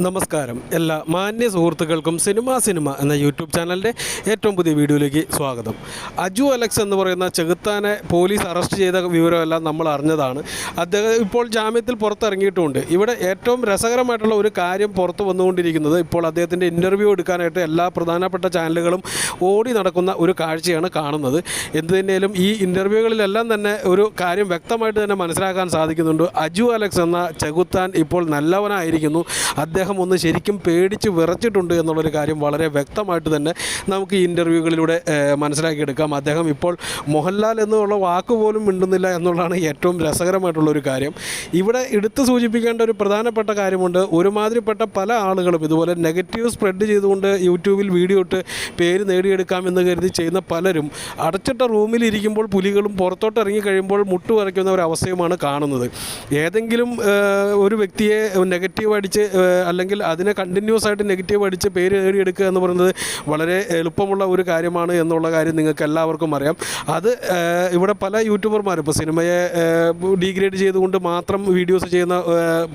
നമസ്കാരം. എല്ലാ മാന്യ സുഹൃത്തുക്കൾക്കും സിനിമ സിനിമ എന്ന യൂട്യൂബ് ചാനലിന്റെ ഏറ്റവും പുതിയ വീഡിയോയിലേക്ക് സ്വാഗതം. അജു അലക്സ് എന്ന് പറയുന്ന ചെകുത്താനെ പോലീസ് അറസ്റ്റ് ചെയ്ത വിവരമെല്ലാം നമ്മൾ അറിഞ്ഞതാണ്. അദ്ദേഹം ഇപ്പോൾ ജാമ്യത്തിൽ പുറത്തിറങ്ങിയിട്ടുമുണ്ട് ഇവിടെ ഏറ്റവും രസകരമായിട്ടുള്ള ഒരു കാര്യം പുറത്തു വന്നുകൊണ്ടിരിക്കുന്നത് ഇപ്പോൾ അദ്ദേഹത്തിന്റെ ഇന്റർവ്യൂ എടുക്കാനായിട്ട് എല്ലാ പ്രധാനപ്പെട്ട ചാനലുകളും ഓടി നടക്കുന്ന ഒരു കാഴ്ചയാണ് കാണുന്നത്. എന്ത് തന്നെയാലും ഈ ഇന്റർവ്യൂകളിലെല്ലാം തന്നെ ഒരു കാര്യം വ്യക്തമായിട്ട് തന്നെ മനസ്സിലാക്കാൻ സാധിക്കുന്നുണ്ട്. അജു അലക്സ് എന്ന ചെകുത്താൻ ഇപ്പോൾ നല്ലവനായിരിക്കുന്നു. അദ്ദേഹം ഒന്ന് ശരിക്കും പേടിച്ച് വിറച്ചിട്ടുണ്ട് എന്നുള്ളൊരു കാര്യം വളരെ വ്യക്തമായിട്ട് തന്നെ നമുക്ക് ഈ ഇന്റർവ്യൂകളിലൂടെ മനസ്സിലാക്കിയെടുക്കാം. അദ്ദേഹം ഇപ്പോൾ മോഹൻലാൽ എന്നുള്ള വാക്ക് പോലും മിണ്ടുന്നില്ല എന്നുള്ളതാണ് ഏറ്റവും രസകരമായിട്ടുള്ള ഒരു കാര്യം. ഇവിടെ എടുത്തു സൂചിപ്പിക്കേണ്ട ഒരു പ്രധാനപ്പെട്ട കാര്യമുണ്ട്. ഒരുമാതിരിപ്പെട്ട പല ആളുകളും ഇതുപോലെ നെഗറ്റീവ് സ്പ്രെഡ് ചെയ്തുകൊണ്ട് യൂട്യൂബിൽ വീഡിയോ ഇട്ട് പേര് നേടിയെടുക്കാമെന്ന് കരുതി ചെയ്യുന്ന പലരും അടച്ചിട്ട റൂമിലിരിക്കുമ്പോൾ പുലികളും പുറത്തോട്ട് ഇറങ്ങി കഴിയുമ്പോൾ മുട്ടു വരയ്ക്കുന്ന ഒരു അവസ്ഥയുമാണ് കാണുന്നത്. ഏതെങ്കിലും ഒരു വ്യക്തിയെ നെഗറ്റീവ് അടിച്ച് അല്ലെങ്കിൽ അതിനെ കണ്ടിന്യൂസ് ആയിട്ട് നെഗറ്റീവ് അടിച്ച് പേര് നേടിയെടുക്കുക എന്ന് പറയുന്നത് വളരെ എളുപ്പമുള്ള ഒരു കാര്യമാണ് എന്നുള്ള കാര്യം നിങ്ങൾക്ക് എല്ലാവർക്കും അറിയാം. അത് ഇവിടെ പല യൂട്യൂബർമാരും ഇപ്പോൾ സിനിമയെ ഡീഗ്രേഡ് ചെയ്തുകൊണ്ട് മാത്രം വീഡിയോസ് ചെയ്യുന്ന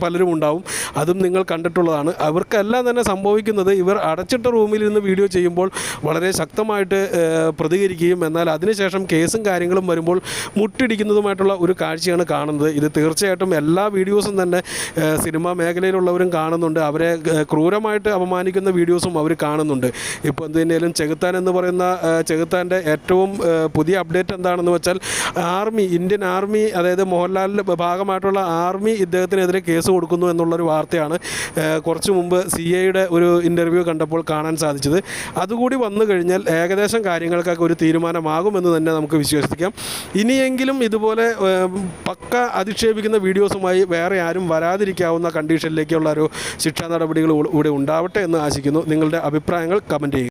പലരും ഉണ്ടാവും. അതും നിങ്ങൾ കണ്ടിട്ടുള്ളതാണ്. അവർക്കെല്ലാം തന്നെ സംഭവിക്കുന്നത് ഇവർ അടച്ചിട്ട റൂമിൽ നിന്ന് വീഡിയോ ചെയ്യുമ്പോൾ വളരെ ശക്തമായിട്ട് പ്രതികരിക്കുകയും എന്നാൽ അതിനുശേഷം കേസും കാര്യങ്ങളും വരുമ്പോൾ മുട്ടിടിക്കുന്നതുമായിട്ടുള്ള ഒരു കാഴ്ചയാണ് കാണുന്നത്. ഇത് തീർച്ചയായിട്ടും എല്ലാ വീഡിയോസും തന്നെ സിനിമാ മേഖലയിലുള്ളവരും കാണുന്നുണ്ട്. അവരെ ക്രൂരമായിട്ട് അപമാനിക്കുന്ന വീഡിയോസും അവർ കാണുന്നുണ്ട്. ഇപ്പോൾ എന്തുതന്നെയാലും ചെകുത്താൻ എന്ന് പറയുന്ന ചെകുത്താന്റെ ഏറ്റവും പുതിയ അപ്ഡേറ്റ് എന്താണെന്ന് വെച്ചാൽ ആർമി ഇന്ത്യൻ ആർമി അതായത് മോഹൻലാലിന്റെ ഭാഗമായിട്ടുള്ള ആർമി ഇദ്ദേഹത്തിനെതിരെ കേസ് കൊടുക്കുന്നു എന്നുള്ളൊരു വാർത്തയാണ് കുറച്ച് മുമ്പ് സി ഐയുടെ ഒരു ഇന്റർവ്യൂ കണ്ടപ്പോൾ കാണാൻ സാധിച്ചത്. അതുകൂടി വന്നു കഴിഞ്ഞാൽ ഏകദേശം കാര്യങ്ങൾക്കൊക്കെ ഒരു തീരുമാനമാകുമെന്ന് തന്നെ നമുക്ക് വിശ്വസിക്കാം. ഇനിയെങ്കിലും ഇതുപോലെ പക്ക അധിക്ഷേപിക്കുന്ന വീഡിയോസുമായി വേറെ ആരും വരാതിരിക്കാവുന്ന കണ്ടീഷനിലേക്കുള്ള ഒരു ശിക്ഷാ നടപടികൾ ഇവിടെ ഉണ്ടാവട്ടെ എന്ന് ആശിക്കുന്നു. നിങ്ങളുടെ അഭിപ്രായങ്ങൾ കമന്റ് ചെയ്യുക.